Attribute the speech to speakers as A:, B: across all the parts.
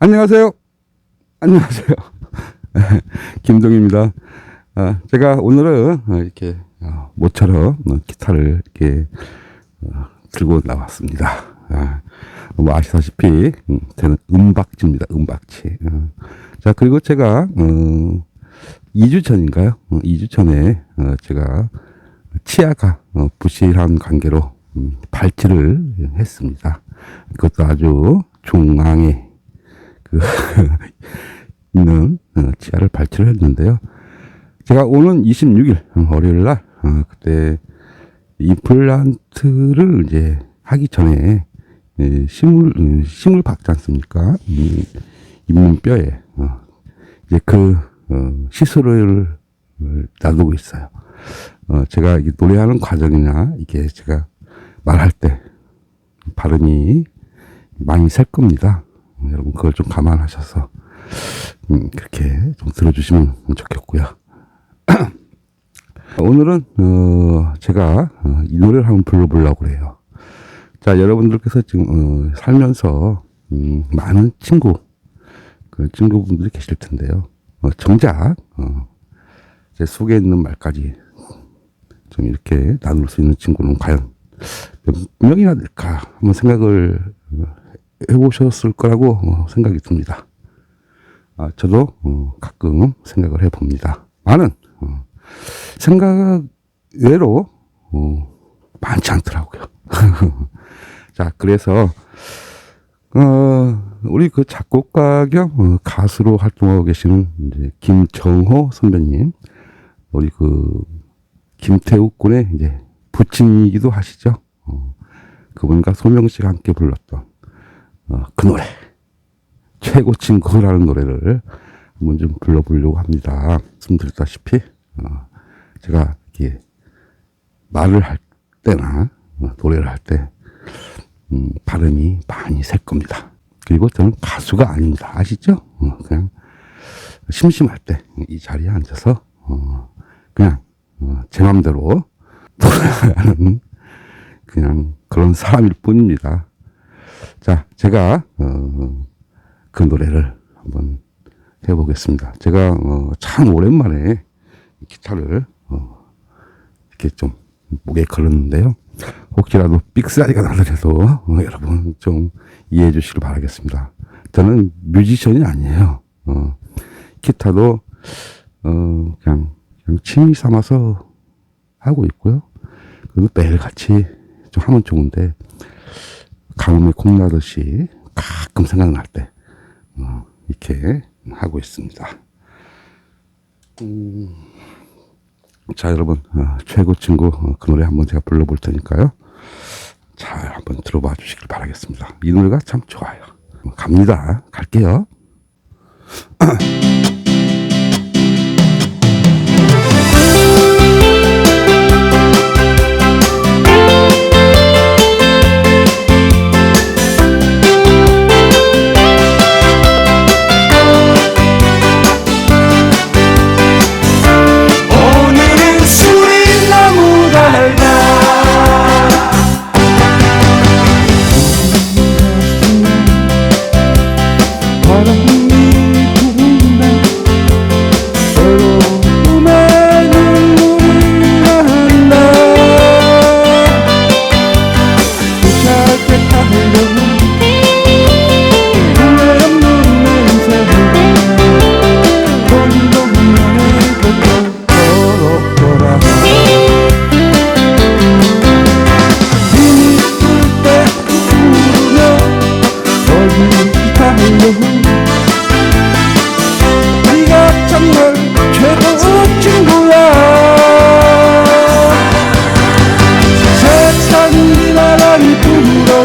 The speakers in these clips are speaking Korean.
A: 안녕하세요. 안녕하세요. 김동입니다. 아, 제가 오늘은 어, 이렇게 어, 모처럼 어, 기타를 이렇게 어, 들고 나왔습니다. 아, 뭐 아시다시피 음, 저는 음박지입니다. 음박지. 어. 자 그리고 제가 어, 2주 전인가요? 어, 2주 전에 어, 제가 치아가 어, 부실한 관계로 음, 발치를 했습니다. 그것도 아주 중앙에 그 있는 어, 치아를 발치를 했는데요. 제가 오는 26일 어, 월요일 날 어, 그때 임플란트를 이제 하기 전에 예, 심을 음, 심을 박지 않습니까? 이 잇몸뼈에 어, 이제 그 어, 시술을 놔두고 있어요. 어, 제가 이게 노래하는 과정이나 이게 제가 말할 때 발음이 많이 셀 겁니다. 음, 여러분 그걸 좀 감안하셔서 음, 그렇게 좀 들어주시면 좋겠고요. 오늘은 어, 제가 어, 이 노래를 한번 불러보려고 그래요. 자 여러분들께서 지금 어, 살면서 음, 많은 친구 그 친구분들이 계실 텐데요. 어, 정작 어, 제 속에 있는 말까지 좀 이렇게 나눌 수 있는 친구는 과연 몇 명이나 될까 한번 생각을 어, 해보셨을 거라고 어, 생각이 듭니다. 아, 저도 어, 가끔 생각을 해봅니다. 많은 어, 생각 외로 어, 많지 않더라고요. 자, 그래서 어, 우리 그 작곡가 겸 어, 가수로 활동하고 계시는 이제 김정호 선배님, 우리 그 김태욱 군의 이제 부친이기도 하시죠. 어, 그분과 소명 씨가 함께 불렀던 어, 그 노래 최고 친구라는 노래를 한번 좀 불러보려고 합니다. 말씀드렸다시피 어, 제가 이렇게 말을 할 때나 어, 노래를 할때 음, 발음이 많이 셀 겁니다. 그리고 저는 가수가 아닙니다. 아시죠? 어, 그냥 심심할 때 이 자리에 앉아서 어, 그냥 어, 제 맘대로 노래하는 그냥 그런 사람일 뿐입니다. 자, 제가 어, 그 노래를 한번 해보겠습니다. 제가 어, 참 오랜만에 기타를 어, 이렇게 좀 목에 걸었는데요. 혹시라도 삑사리가 나더라도 어, 여러분 좀 이해해 주시길 바라겠습니다. 저는 뮤지션이 아니에요. 어, 기타도 어, 그냥, 그냥 취미 삼아서 하고 있고요. 그리고 매일 같이 좀 하면 좋은데 가뭄에 콩나듯이 가끔 생각날 때 어, 이렇게 하고 있습니다. 음, 자 여러분 어, 최고 친구 어, 그 노래 한번 제가 불러볼 테니까요. 잘 한번 들어봐 주시길 바라겠습니다. 이 노래가 참 좋아요. 어, 갑니다. 갈게요.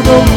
B: 불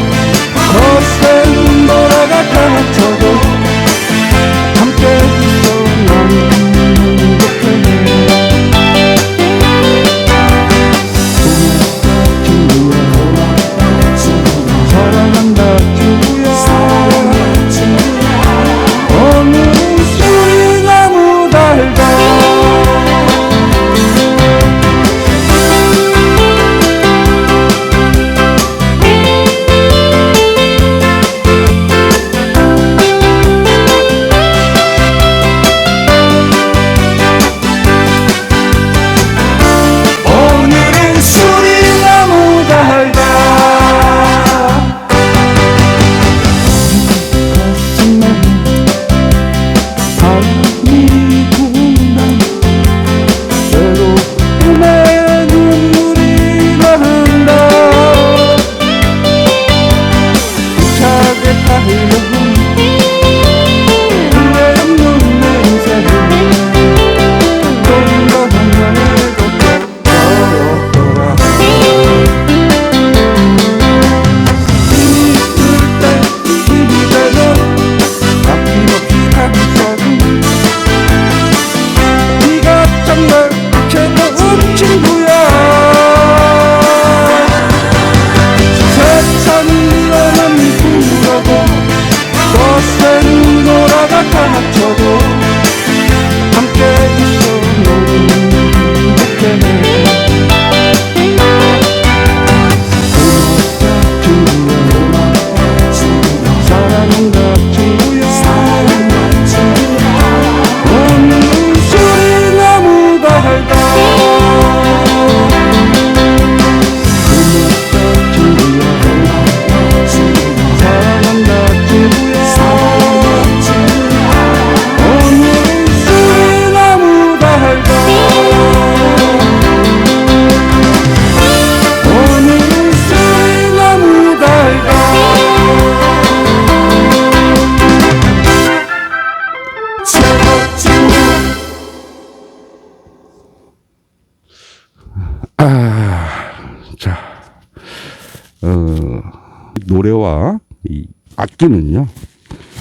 A: 악기는요,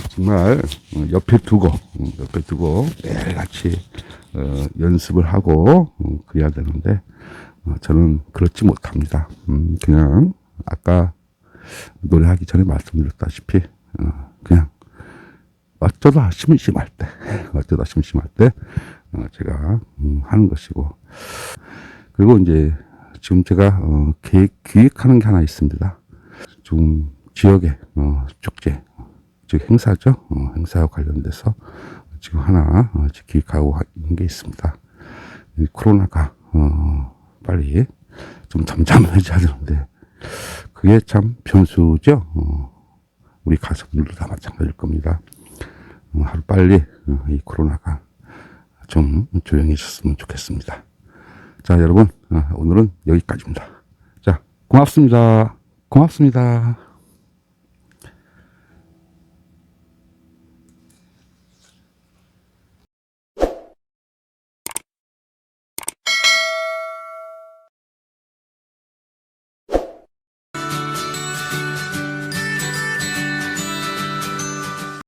A: 정말 어, 옆에 두고, 음, 옆에 두고 매일 같이 어, 연습을 하고 음, 그래야 되는데, 어, 저는 그렇지 못합니다. 음, 그냥 아까 노래하기 전에 말씀드렸다시피, 어, 그냥 어쩌다 심심할 때, 어쩌다 심심할 때, 어, 제가 음, 하는 것이고, 그리고 이제 지금 제가 어, 계획, 기획하는 게 하나 있습니다. 좀 지역의 어, 축제, 즉 행사죠. 어, 행사와 관련돼서 지금 하나 어, 기획하고 있는 게 있습니다. 이 코로나가 어, 빨리 좀 잠잠해져야 되는데 그게 참 변수죠. 어, 우리 가수분들도 다 마찬가지일 겁니다. 어, 하루 빨리 어, 이 코로나가 좀 조용해졌으면 좋겠습니다. 자, 여러분, 어, 오늘은 여기까지입니다. 자, 고맙습니다. 고맙습니다.